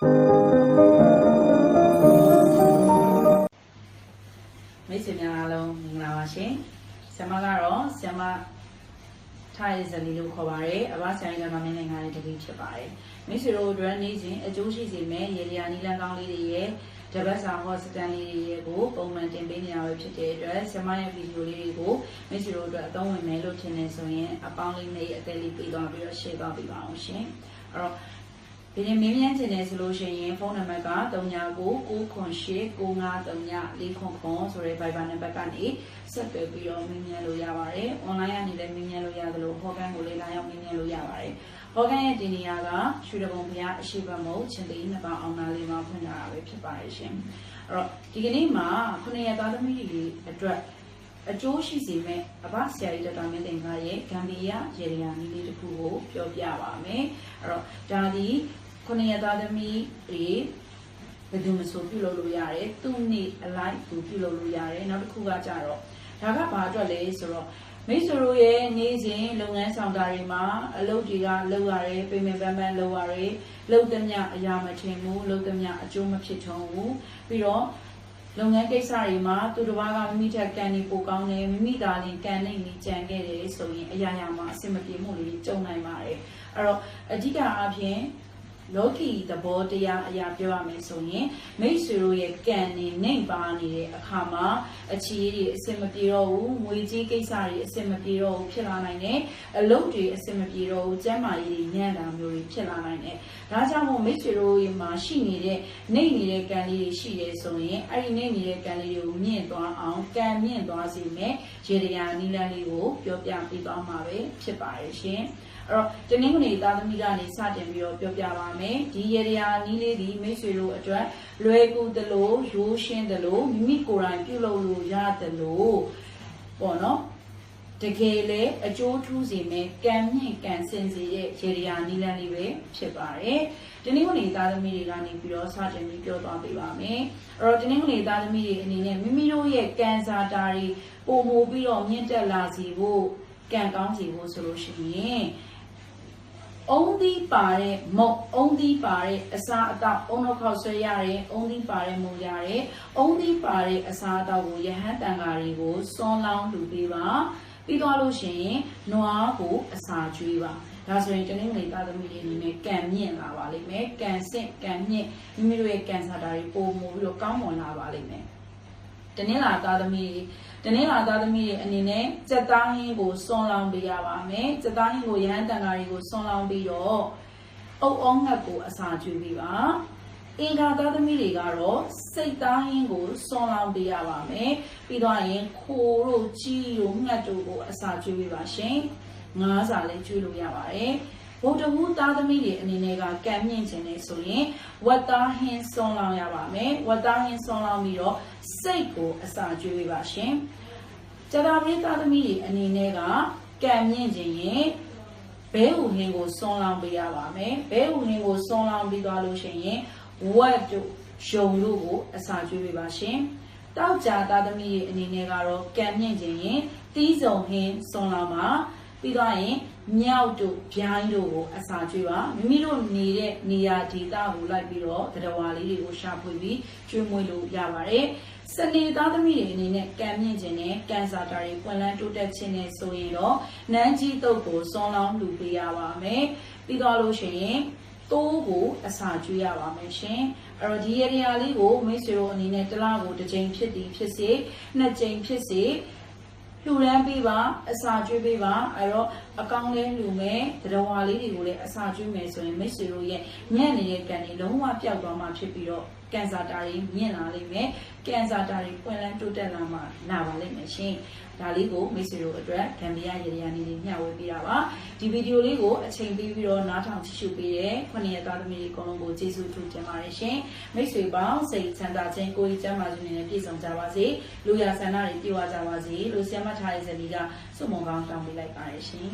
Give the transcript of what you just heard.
မိတ်ဆွေများအားလုံးမင်္ဂလာပါရှင်ဆရာမကတော့ဆရာမထားရဇလီလို့ခေါ်ပါတယ်အဘဆရာကြီးကမင်းနိုင်ငံရဲ့တပည့်ဖြစ်ပါတယ်မိတ်ဆွေတို့အတွက်နေ့စဉ်အကျိုးရှိစေမယ့်ရေလျာနီလန်းကောင်းလေးတွေရဲ့တပတ်စာဟောစတန်လေးတွေရဲ့ကိုပုံမှန်တင်ပေးနေရပဲဖြစ်တဲ့အတွက်ဆရာမရဲ့ဗီဒီယိုလေးတွေကိုမိတ်ဆွေတို့အတွက်အသုံးဝင်မယ်လို့ထင်နေဆိုရင်အပေါင်းလေးနဲ့အသေးလေးပေးသွားပြီးတော့ share သွားပေးပါအောင်ရှင်အဲ့တော့ ဒီနေ့မင်းမြန်းချင်တယ်ဆိုလို့ရှိရင်ဖုန်းနံပါတ်က3999539459ဆိုတဲ့ Viber နံပါတ်ကနေဆက်သွယ်ပြီးတော့မင်းမြန်းလို့ရပါတယ်။ online ကနေလည်းမင်းမြန်းလို့ရသလိုဟောကန်ကိုလည်းလာရောက်မင်းမြန်းလို့ရပါတယ်။ဟောကန်ရဲ့တင်နေရာကရွှေတပုံဘုရားအရှိဘမုတ်ချင်းသေးနှစ်ပေါင်အောင်နာလေးမှာဖွင့်ထားတာပဲဖြစ်ပါတယ်ရှင်။အဲ့တော့ဒီကနေ့မှာခုနှစ်ရက်သားသမီးတွေအတွက် အကျိုးရှိစေမဲ့အဘဆရာကြီးဒေါက်တာမင်းသိန်းကရဲ့ဂမ်ဘီယာရေရီယာနီးလေးတစ်ခုကိုပြောပြပါမယ်။အဲ့တော့ဒါဒီခုနှစ်ရက်သားသမီးတွေဘယ်သူမဆိုပြုလုပ်လို့ရတယ်။သူ့နေ့အလိုက်သူပြုလုပ်လို့ရတယ်။နောက်တစ်ခုကကြတော့ဒါကဘာအတွက်လဲဆိုတော့မိတ်ဆွေတို့ရဲ့နေ့စဉ်လုပ်ငန်းဆောင်တာတွေမှာအလုပ်တွေကလုပ်ရတယ်ပြင်ပပန်းပန်းလုပ်ရတယ်လုပ်သမျှအရာမထင်ဘူးလုပ်သမျှအကျိုးမဖြစ်ထုံဘူးပြီးတော့ လုပ်ငန်းကိစ္စတွေမှာသူတစ်ပါးကမိမိထက်ကန်နေပိုကောင်းတယ်မိမိသာလင်ကန်နေနေကြံခဲ့တယ်ဆိုရင်အရာရာမှာအဆင်မပြေမှုတွေကြုံနိုင်ပါတယ်အဲ့တော့အဓိကအားဖြင့် လောကီသဘောတရားအရာပြောရမယ်ဆိုရင်မိတ်ဆွေတို့ရဲ့ကံနေနှိမ်ပါနေတဲ့အခါမှာအခြေအတွေအဆင်မပြေတော့ဘူးငွေကြေးကိစ္စတွေအဆင်မပြေတော့ဘူးဖြစ်လာနိုင်တယ်အလုပ်တွေအဆင်မပြေတော့ဘူးကျန်းမာရေးတွေညံ့တာမျိုးတွေဖြစ်လာနိုင်တယ်ဒါကြောင့်မို့မိတ်ဆွေတို့ရဲ့မှာရှိနေတဲ့နှိမ်နေတဲ့ကံလေးတွေရှိတယ်ဆိုရင်အဲ့ဒီနှိမ်နေတဲ့ကံလေးတွေကိုမြင့်သွားအောင်ကံမြင့်သွားစေမယ်ရေတရာနီလန်းလေးကိုပြောပြပေးသွားမှာပဲဖြစ်ပါတယ်ရှင်အဲ့တော့တနင်္ဂနွေသားသမီးကနေစတင်ပြီးတော့ပြောပြပါမယ်ဒီရေတရာနီးလေးဒီမိတ်ဆွေတို့အတွက်လွယ်ကူသလိုရိုးရှင်းသလိုမိမိကိုယ်တိုင်ပြုလုပ်လို့ရသလိုပေါ့နော်တကယ်လေအကျိုးထူးစေမယ်ကံမြင့်ကံစင်စေတဲ့ရေဒီယာနီလန်းလေးပဲဖြစ်ပါတယ်။ဒီနေ့ကနေသားသမီးတွေကနေပြီးတော့စတင်ပြီးပြောသွားပေးပါမယ်။အဲ့တော့ဒီနေ့ကနေသားသမီးတွေအနေနဲ့မိမိတို့ရဲ့ကံစာတာတွေပုံမူပြီးတော့မြင့်တက်လာစီဖို့ကံကောင်းစီဖို့ဆိုလို့ရှိရင် အုံးသီးပါတဲ့မုတ်အုံးသီးပါတဲ့အစာအသောက်အုံးနှောက်ခေါက်ဆွဲရတယ်အုံးသီးပါတဲ့မုတ်ရတယ်အုံးသီးပါတဲ့အစာအသောက်ကိုယဟန်တန်ဃာတွေကိုစွန်းလောင်းလူပေးပါပြီးသွားလို့ရှိရင်နွားကိုအစာကျွေးပါဒါဆိုရင်တနင်္ဂနွေသားသမီးတွေအနေနဲ့ကံမြင့်လာပါလိမ့်မယ်ကံစင့်ကံမြင့်မိမိတို့ရဲ့ကံစာတာတွေပုံမူပြီးတော့ကောင်းမွန်လာပါလိမ့်မယ် တနင်္လာသားသမီးတွေတနင်္လာသားသမီးတွေအနေနဲ့စက်သားဟင်းကိုစွန်လောင်းပေးရပါမယ်စက်သားဟင်းကိုရဟန်းတန်ဃာတွေကိုစွန်လောင်းပြီးတော့အုပ်အောင်ငတ်ကိုအစာကျွေးပေးပါအင်္ဂါသားသမီးတွေကတော့စိတ်သားရင်းကိုစွန်လောင်းပေးရပါမယ်ပြီးတော့ရင်ခိုးတို့ကြီးတို့ငှက်တို့ကိုအစာကျွေးပေးပါရှင်ငါးစာလည်းကျွေးလို့ရပါတယ် ဗုဒ္ဓဟူးသားသမီးတွေအနေနဲ့ကကံမြင့်ခြင်းနဲ့ဆိုရင်ဝတ်သားဟင်းစွန်လောင်းရပါမယ်ဝတ်သားဟင်းစွန်လောင်းပြီးတော့စိတ်ကိုအစာကျွေးပေးပါရှင်ကျတာပရိသတ်သမီးတွေအနေနဲ့ကကံမြင့်ခြင်းရင်ဘဲဥဟင်းကိုစွန်လောင်းပေးရပါမယ်ဘဲဥဟင်းကိုစွန်လောင်းပြီးသွားလို့ရှိရင်ဝက်တို့ယုံတို့ကိုအစာကျွေးပေးပါရှင်။တောက်ကြသားသမီးရဲ့အနေနဲ့ကတော့ကံမြင့်ခြင်းရင်တီးစုံဟင်းစွန်လာမှာပြီး တော့ရင်မြောက်တို့ဗျိုင်းတို့ကိုအစာကျွေးပါမိမိတို့နေတဲ့နေရာဒေသကိုလိုက်ပြီးတော့တရဝါလေးတွေကိုရှာဖွေပြီးကျွေးမွေးလို့ရပါတယ်။စနေသားသမီးတွေအနေနဲ့ကံမြင့်ခြင်းနဲ့ကန်ဆာတာတွေပွင့်လန်းတိုးတက်ခြင်းနဲ့ဆိုရင်တော့နန်းကြီးတုပ်ကိုစွန်လောင်းလူပေးရပါမယ်။ပြီးတော့လို့ရှိရင်တိုးကိုအစာကျွေးရပါမယ်ရှင်အဲ့တော့ဒီရရလေးကိုမိတ်ဆွေတို့အနေနဲ့တစ်လကိုတစ်ကြိမ်ဖြစ်သည်ဖြစ်စေနှစ်ကြိမ်ဖြစ်စေ လှူဒန်းပေးပါအစာကျွေးပေးပါအဲ့တော့အကောင်းလဲလှူမယ်တရဝါလေးတွေကိုလည်းအစာကျွေးမယ်ဆိုရင်မိတ်ဆွေတို့ရဲ့ညံ့နေတဲ့ကံတွေလုံးဝပျောက်သွားမှာဖြစ်ပြီးတော့ ကန်ဆာတာတွေမြင့်လာလိမ့်မယ်ကန်ဆာတာတွေပွင့်လန်းတိုးတက်လာမှာလာပါလိမ့်မယ်ရှင်ဒါလေးကိုမိတ်ဆွေတို့အတွက်ဂမ်ဘီယာရေရယာနေနေမျှဝေပေးတာပါဒီဗီဒီယိုလေးကိုအချိန်ပေးပြီးတော့နားထောင်ကြည့်ရှုပေးတဲ့ခုနှစ်ရက်သားသမီးတွေအကုန်လုံးကိုကျေးဇူးထူးတင်ပါတယ်ရှင်မိတ်ဆွေပေါင်းစိတ်ချမ်းသာခြင်းကိုယ်ကြီးကျန်းမာခြင်းနဲ့ပြည့်စုံကြပါစေလူရဆန္ဒတွေပြည့်ဝကြပါစေလို့ဆီယမထားရဲ့ဇနီးကစုမုံကောင်းတောင်းပေးလိုက်ပါတယ်ရှင်